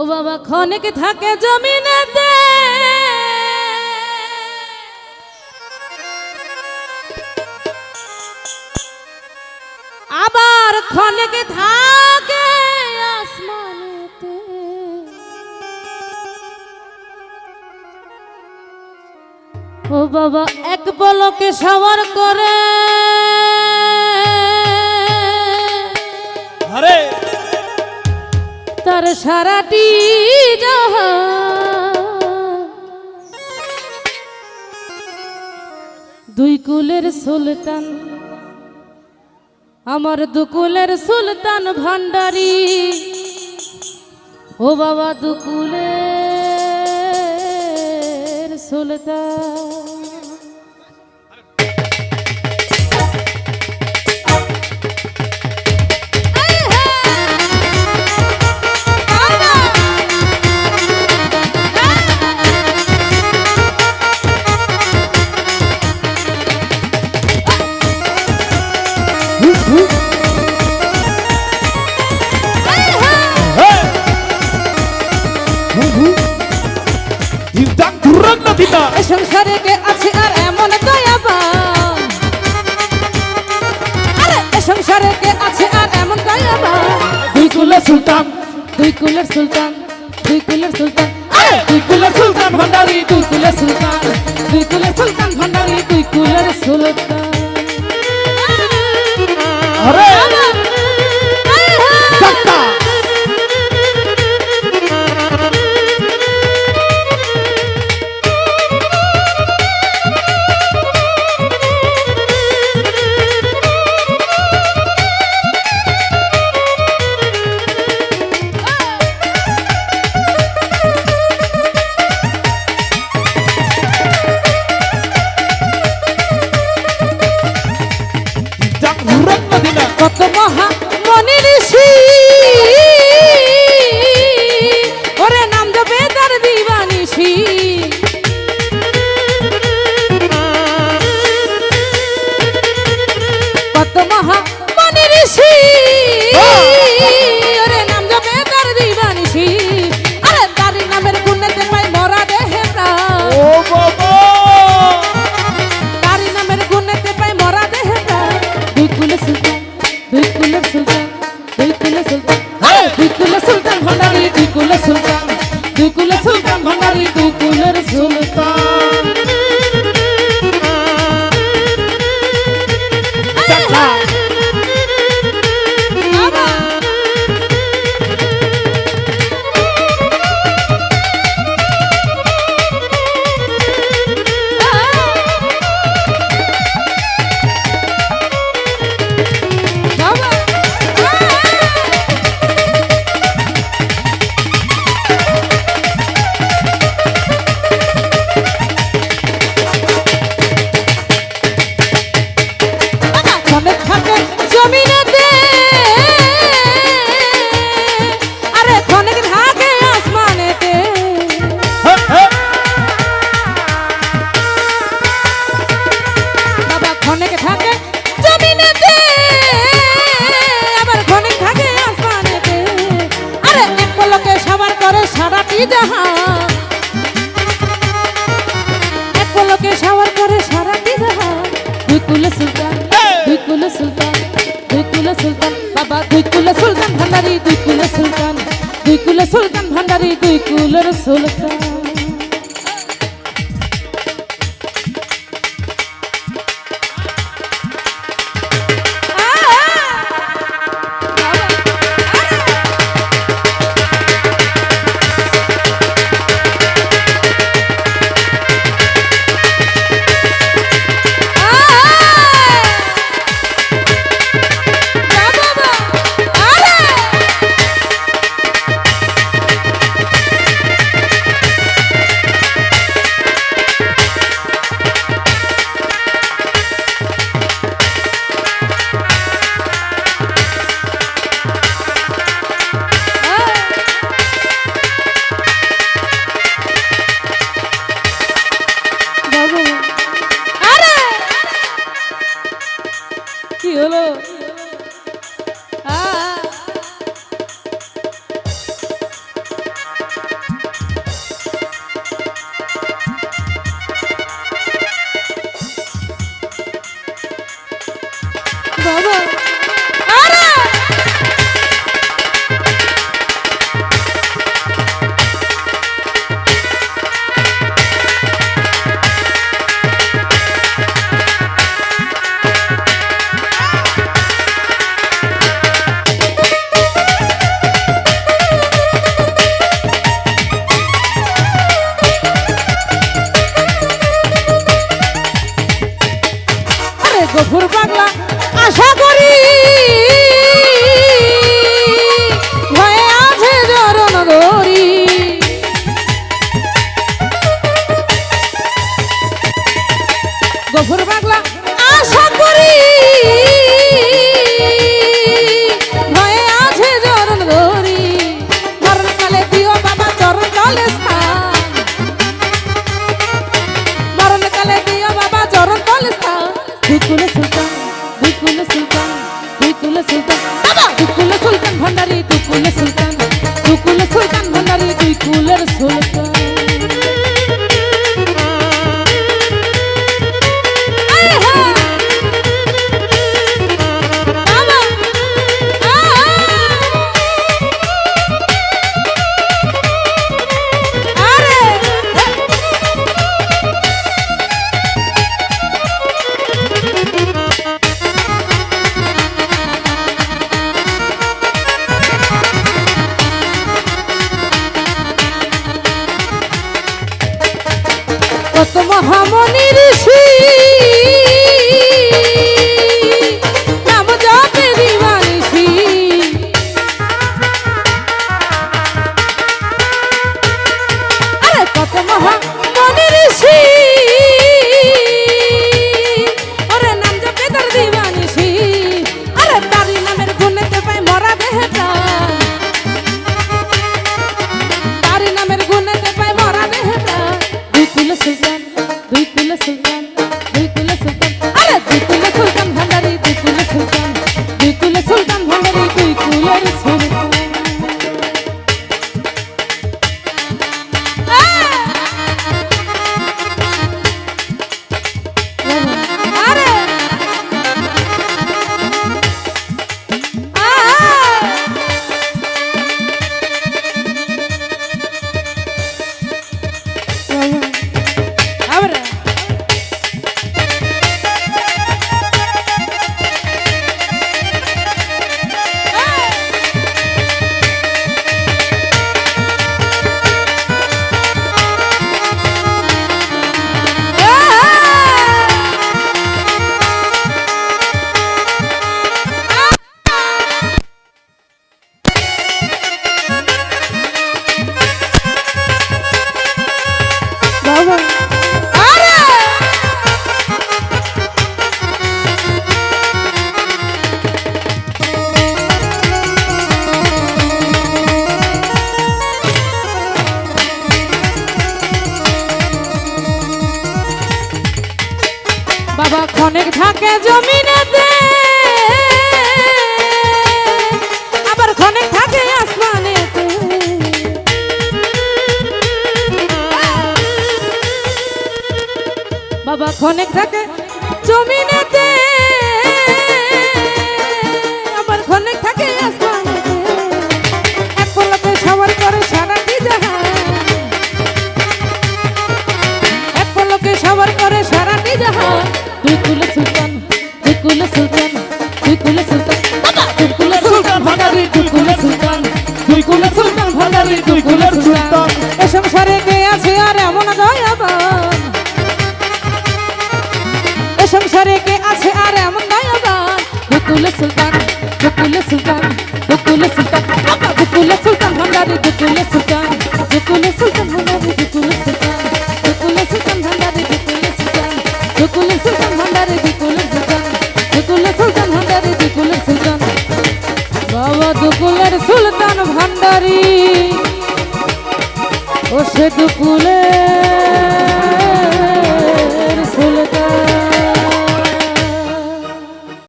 ও বাবা, ক্ষণিক থাকে জমিনেতে। আবার ক্ষণিক থাকে ও বাবা, এক পলকে সবার করে। আরে! তার সারাটি দুই কুলের সুলতান আমার দুকুলের সুলতান ভান্ডারি। ও বাবা দুকুলের সুলতান। এ সংসারে কে আছে আর এমন দয়াবান? আরে এ সংসারে কে আছে আর এমন দয়াবান? দুই কুলের সুলতান, দুই কুলের সুলতান, দুই কুলের সুলতান, আরে, দুই কুলের সুলতান কুলের সুলতান। জমিনেতে। থাকে আবার ক্ষণেক থাকে আরে এক সবার করে সারাটি জাহান। এক পলকে সবার করে সারাটি জাহান। দুই কুলে সুলতান কুলে সুলতান, বাবা দুই কুলে সুলতান, ভান্ডারি দুই কুলে সুলতান, দুই কুলে সুলতান, ভান্ডারি দুই কুলের সুলতান। মধুর কত মহামনি ঋষি। অনেক রাগ সুলতান বকুল সুলতান বকুল সুলতান। বকুল সুলতান ভান্ডারি বকুল সুলতান। বকুল সুলতান ভান্ডারি বকুল সুলতান। বকুল সুলতান ভান্ডারি বকুল সুলতান। বকুল সুলতান ভান্ডারি বকুল সুলতান। বকুল সুলতান ভান্ডারি বকুল সুলতান। বাবা বকুলের সুলতান ভান্ডারি। ও সে বকুলের